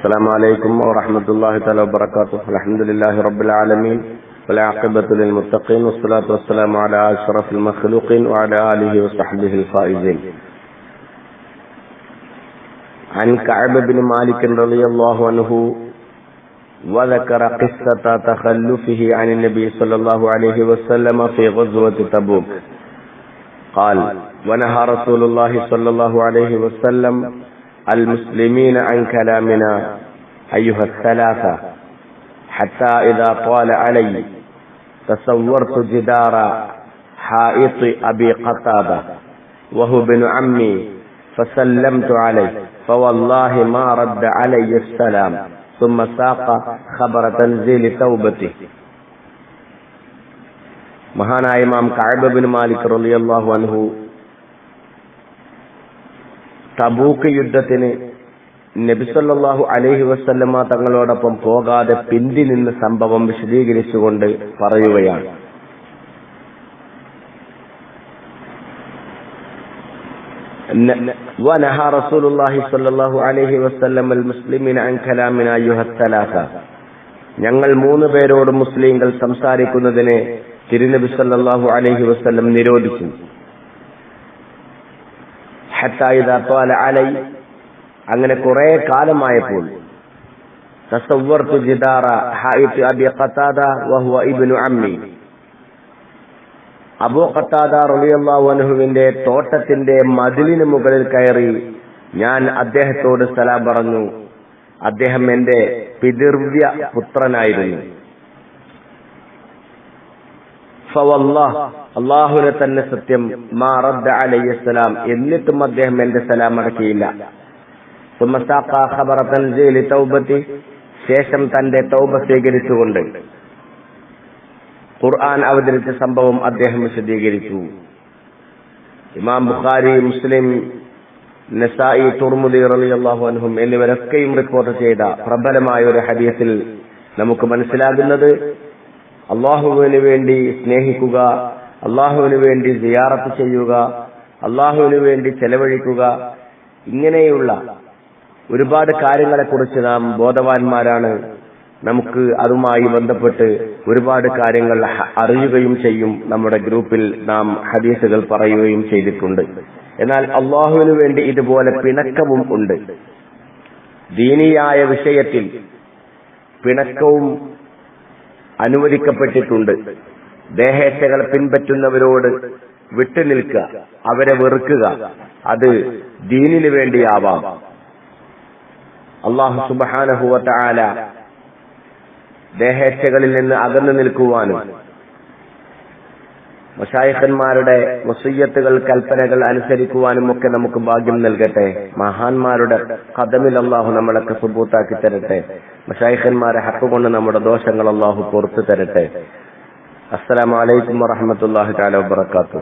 السلام عليكم ورحمة الله تعالى وبركاته. الحمد لله رب العالمين والعاقبة للمتقين والصلاة والسلام على أشرف المخلوقين وعلى آله وصحبه الفائزين. عن كعب بن مالك رضي الله عنه وذكر قصة تخلفه عن النبي صلى الله عليه وسلم في غزوة تبوك. قال ونهى رسول الله صلى الله عليه وسلم المسلمين عن كلامنا أيها الثلاثة حتى إذا طال علي تصورت جدار حائط أبي قتادة وهو ابن عمي فسلمت عليه فوالله ما رد علي السلام ثم ساق خبر تنزيل توبته മഹാനായ ഇമാം കഅബ് ബിൻ മാലിക് റളിയല്ലാഹു അൻഹു തബൂക്ക് യുദ്ധത്തിന് നബിസല്ലാഹു അലൈഹി വസല്ലമ തങ്ങളോടൊപ്പം പോകാതെ പിന്തി നിന്ന സംഭവം വിശദീകരിച്ചുകൊണ്ട് പറയുകയാണ് ونهى رسول الله صلى الله عليه وسلم المسلمين عن كلامنا أيها الثلاثة ഞങ്ങൾ മൂന്ന് പേരോട് മുസ്ലിങ്ങൾ സംസാരിക്കുന്നതിനെ തിരുനബി സല്ലല്ലാഹു അലൈഹി വസല്ലം നിരോധിച്ചു അലൈ അങ്ങനെ കുറെ കാലമായപ്പോൾ تصورت جدار حائط أبي قتادة وهو ابن عمي അബൂ ഖത്താദ റളിയല്ലാഹു അൻഹുവിന്റെ തോട്ടത്തിന്റെ മതിലിന് മുകളിൽ കയറി ഞാൻ അദ്ദേഹത്തോട് സലാം പറഞ്ഞു അദ്ദേഹം എന്റെ പിതൃവ്യ പുത്രനായിരുന്നു അള്ളാഹുനെ തന്നെ സത്യം മാ റദ്ദ അലൈഹിസ്സലാം എന്നിട്ടും അദ്ദേഹം എന്റെ സലാം അടക്കിയില്ല. ശേഷം തന്റെ തൗബ സ്വീകരിച്ചുകൊണ്ട് ഖുർആൻ അവതരിച്ച സംഭവം അദ്ദേഹം വിശദീകരിച്ചു. ഇമാം ബുഖാരി മുസ്ലിം നസായി തുർമുദി റളിയല്ലാഹു അൻഹും എന്നിവരൊക്കെയും റിപ്പോർട്ട് ചെയ്ത പ്രബലമായ ഒരു ഹദീസിൽ നമുക്ക് മനസ്സിലാകുന്നത് അള്ളാഹുവിന് വേണ്ടി സ്നേഹിക്കുക അള്ളാഹുവിന് വേണ്ടി സിയാറത്ത് ചെയ്യുക അള്ളാഹുവിന് വേണ്ടി ചെലവഴിക്കുക. ഇങ്ങനെയുള്ള ഒരുപാട് കാര്യങ്ങളെക്കുറിച്ച് നാം ബോധവാന്മാരാണ്. നമുക്ക് അതുമായി ബന്ധപ്പെട്ട് ഒരുപാട് കാര്യങ്ങൾ അറിയുകയും ചെയ്യും. നമ്മുടെ ഗ്രൂപ്പിൽ നാം ഹദീസുകൾ പറയുകയും ചെയ്തിട്ടുണ്ട്. എന്നാൽ അള്ളാഹുവിന് വേണ്ടി ഇതുപോലെ പിണക്കവും ഉണ്ട്. ദീനിയായ വിഷയത്തിൽ പിണക്കവും അനുവദിക്കപ്പെട്ടിട്ടുണ്ട്. ദേഹേച്ഛകൾ പിൻപറ്റുന്നവരോട് വിട്ടുനിൽക്കുക അവരെ വെറുക്കുക അത് ദീനിനു വേണ്ടിയാവാം. അള്ളാഹു സുബാനഹുവല ദേഹേച്ഛകളിൽ നിന്ന് അകന്നു നിൽക്കുവാനും മഷായഖന്മാരുടെ വസയ്യത്തുകൾ കൽപ്പനകൾ അനുസരിക്കുവാനും ഒക്കെ നമുക്ക് ഭാഗ്യം നൽകട്ടെ. മഹാന്മാരുടെ കഥമിൽ അള്ളാഹു നമ്മളൊക്കെ സുബൂത്താക്കി തരട്ടെ. മഷായഖന്മാരെ ഹക്കുകൊണ്ട് നമ്മുടെ ദോഷങ്ങൾ അള്ളാഹു പുറത്തു തരട്ടെ. അസ്സലാമലൈക്കും വറഹമത്തല്ലാഹി താല വാത്തു